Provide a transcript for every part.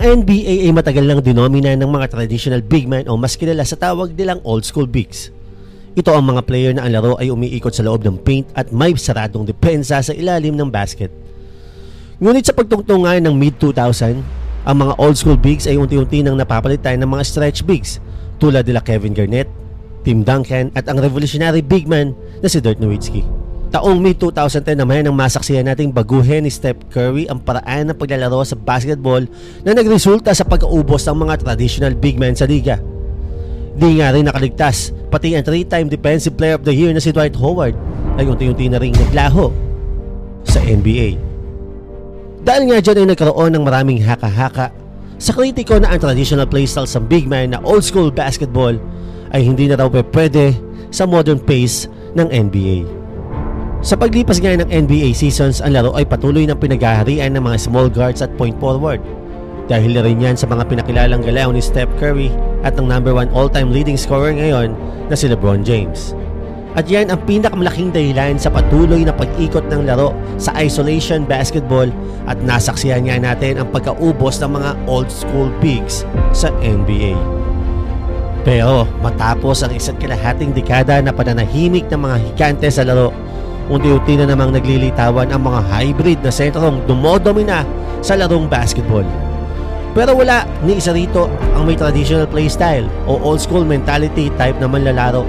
Ang NBA ay matagal nang dinomina ng mga traditional big men o mas kilala sa tawag nilang old school bigs. Ito ang mga player na ang laro ay umiikot sa loob ng paint at may saradong depensa sa ilalim ng basket. Ngunit sa pagtungtungan ng mid-2000, ang mga old school bigs ay unti-unti nang napapalitan ng mga stretch bigs tulad nila Kevin Garnett, Tim Duncan at ang revolutionary big man na si Dirk Nowitzki. Taong mid-2010 naman ang masaksihan nating baguhin ni Steph Curry ang paraan ng paglalaro sa basketball na nagresulta sa pagkaubos ng mga traditional big men sa liga. Di nga rin nakaligtas, pati ang 3-time Defensive Player of the Year na si Dwight Howard ay unti-unti na rin naglaho sa NBA. Dahil nga dyan ay nagkaroon ng maraming haka-haka sa kritiko na ang traditional playstyle sa big man na old school basketball ay hindi na raw pwede sa modern pace ng NBA. Sa paglipas nga ng NBA seasons, ang laro ay patuloy ng pinaghaharian ng mga small guards at point forward. Dahil na rin yan sa mga pinakilalang galaw ni Steph Curry at ng number 1 all-time leading scorer ngayon na si LeBron James. At yan ang pinakamalaking dahilan sa patuloy na pag-ikot ng laro sa isolation basketball at nasaksihan nga natin ang pagkaubos ng mga old school bigs sa NBA. Pero matapos ang isa't kalahating dekada na pananahimik ng mga higante sa laro, unti-unti na namang naglilitawan ang mga hybrid na sentrong dumodomina sa larong basketball. Pero wala ni isa rito ang may traditional playstyle o old school mentality type na manlalaro.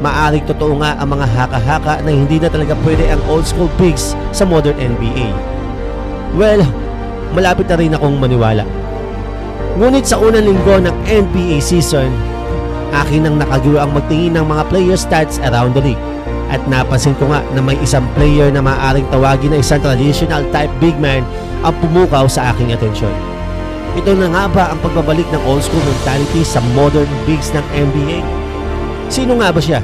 Maaring totoo nga ang mga haka-haka na hindi na talaga pwede ang old school bigs sa modern NBA. Well, malapit na rin akong maniwala. Ngunit sa unang linggo ng NBA season, akin ang nakagawa ang magtingin ng mga player stats around the league. At napansin ko nga na may isang player na maaaring tawagin na isang traditional type big man ang pumukaw sa aking atensyon. Ito na nga ba ang pagbabalik ng old school mentality sa modern bigs ng NBA? Sino nga ba siya?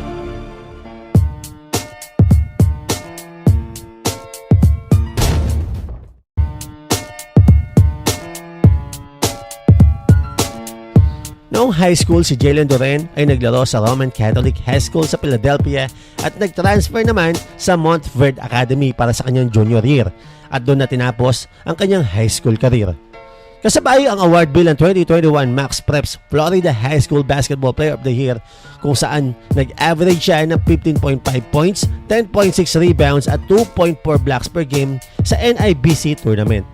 Noong high school, si Jalen Duren ay naglaro sa Roman Catholic High School sa Philadelphia at nag-transfer naman sa Montverde Academy para sa kanyang junior year at doon na tinapos ang kanyang high school career. Kasabay ang award bill ng 2021 Max Preps Florida High School Basketball Player of the Year kung saan nag-average siya ng 15.5 points, 10.6 rebounds at 2.4 blocks per game sa NIBC tournament.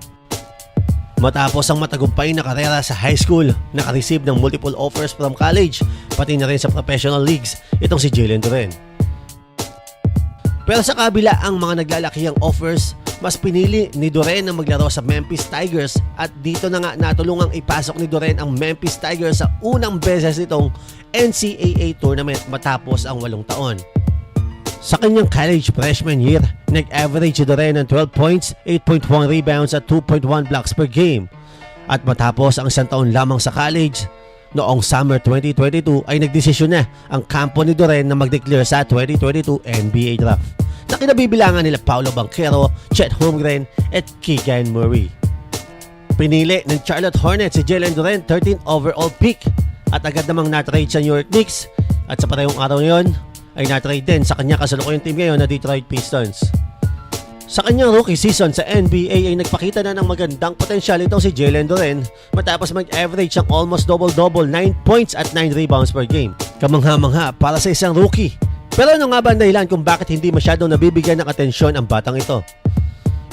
Matapos ang matagumpay na karera sa high school, nakareceive ng multiple offers from college, pati na rin sa professional leagues, itong si Jalen Duren. Pero sa kabila ang mga naglalakihang offers, mas pinili ni Duren na maglaro sa Memphis Tigers at dito na nga natulungang ipasok ni Duren ang Memphis Tigers sa unang beses nitong NCAA tournament matapos ang walong taon. Sa kanyang college freshman year, nag-average si Duren ng 12 points, 8.1 rebounds at 2.1 blocks per game. At matapos ang isang taon lamang sa college, noong summer 2022 ay nagdesisyon na ang kampo ni Duren na mag-declare sa 2022 NBA Draft na kinabibilangan nila Paolo Banquero, Chet Holmgren at Keegan Murray. Pinili ng Charlotte Hornets si Jalen Duren 13 overall pick at agad namang natrade sa New York Knicks at sa parehong araw na ay natrade din sa kanya kasalukuyang team ngayon na Detroit Pistons. Sa kanyang rookie season sa NBA ay nagpakita na ng magandang potensyal itong si Jalen Duren matapos mag-average ang almost double-double 9 points at 9 rebounds per game. Kamangha-mangha para sa isang rookie. Pero ano nga ba ang dahilan kung bakit hindi masyadong nabibigyan ng atensyon ang batang ito?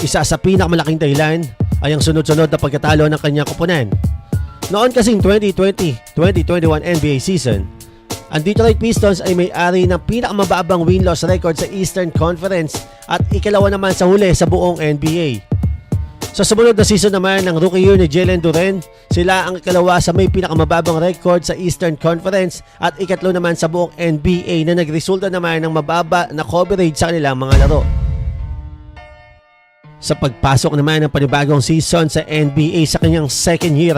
Isa sa pinakamalaking dahilan ay ang sunod-sunod na pagkatalo ng kanyang kupunan. Noon kasing 2020-2021 NBA season, ang Detroit Pistons ay may-ari ng pinakamababang win-loss record sa Eastern Conference at ikalawa naman sa huli sa buong NBA. Sa sumunod na season naman ng rookie year ni Jalen Duren, sila ang ikalawa sa may pinakamababang record sa Eastern Conference at ikatlo naman sa buong NBA na nagresulta naman ng mababa na coverage sa kanilang mga laro. Sa pagpasok naman ng panibagong season sa NBA sa kanyang second year,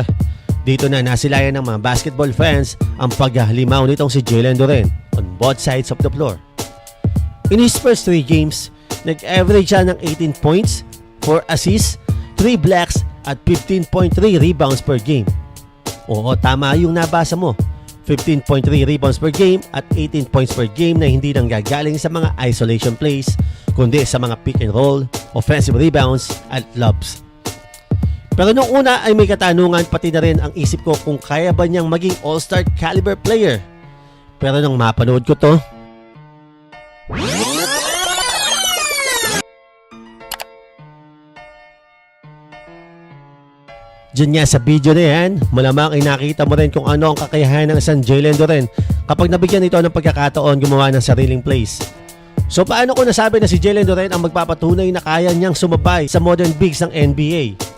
dito na nasilayan ng mga basketball fans ang paghahalimaw nitong si Jalen Duren on both sides of the floor. In his first three games, nag-average siya ng 18 points, 4 assists, 3 blocks at 15.3 rebounds per game. Oo, tama yung nabasa mo. 15.3 rebounds per game at 18 points per game na hindi nang gagaling sa mga isolation plays, kundi sa mga pick and roll, offensive rebounds at lobs. Pero nung una ay may katanungan pati na rin ang isip ko kung kaya ba niyang maging all-star caliber player. Pero nung mapanood ko to, Diyan nga sa video na yan, malamang ay nakita mo rin kung ano ang kakayahan ng isang Jalen Duren kapag nabigyan ito ng pagkakataon gumawa ng sariling plays. So paano ko nasabi na si Jalen Duren ang magpapatunay na kaya niyang sumabay sa modern bigs ng NBA?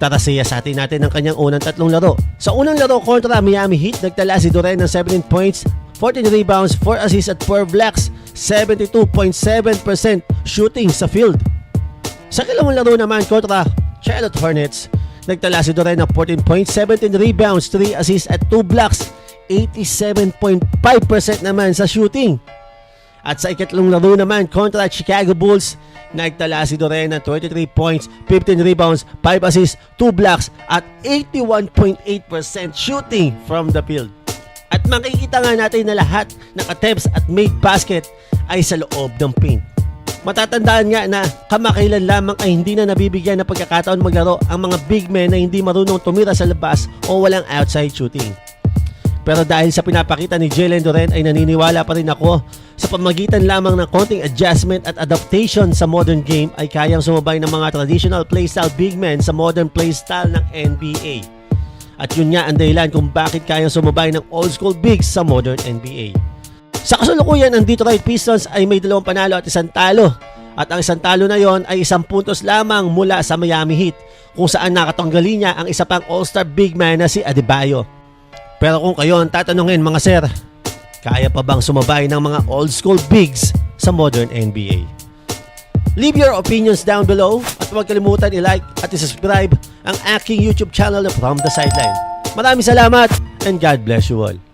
Tara siya sa atin natin ang kanyang unang tatlong laro. Sa unang laro kontra Miami Heat, nagtala si Duren ng 17 points, 14 rebounds, 4 assists at 4 blocks, 72.7% shooting sa field. Sa kalawang laro naman kontra Charlotte Hornets, nagtala si Duren ng 14 points, 17 rebounds, 3 assists at 2 blocks, 87.5% naman sa shooting. At sa ikatlong laro naman kontra Chicago Bulls, nagtala si Duren ng 23 points, 15 rebounds, 5 assists, 2 blocks at 81.8% shooting from the field. At makikita nga natin na lahat ng attempts at made basket ay sa loob ng paint. Matatandaan nga na kamakailan lamang ay hindi na nabibigyan ng pagkakataon maglaro ang mga big men na hindi marunong tumira sa labas o walang outside shooting. Pero dahil sa pinapakita ni Jalen Duren ay naniniwala pa rin ako sa pamagitan lamang ng konting adjustment at adaptation sa modern game ay kayang sumabay ng mga traditional playstyle big men sa modern playstyle ng NBA. At yun nga ang dahilan kung bakit kayang sumabay ng old school bigs sa modern NBA. Sa kasalukuyan, ang Detroit Pistons ay may dalawang panalo at isang talo. At ang isang talo na yon ay isang puntos lamang mula sa Miami Heat kung saan nakatanggali niya ang isa pang all-star big man na si Adebayo. Pero kung kayo ang tatanungin mga sir, kaya pa bang sumabay ng mga old school bigs sa modern NBA? Leave your opinions down below at huwag kalimutan i-like at i-subscribe ang aking YouTube channel na From the Sideline. Maraming salamat and God bless you all.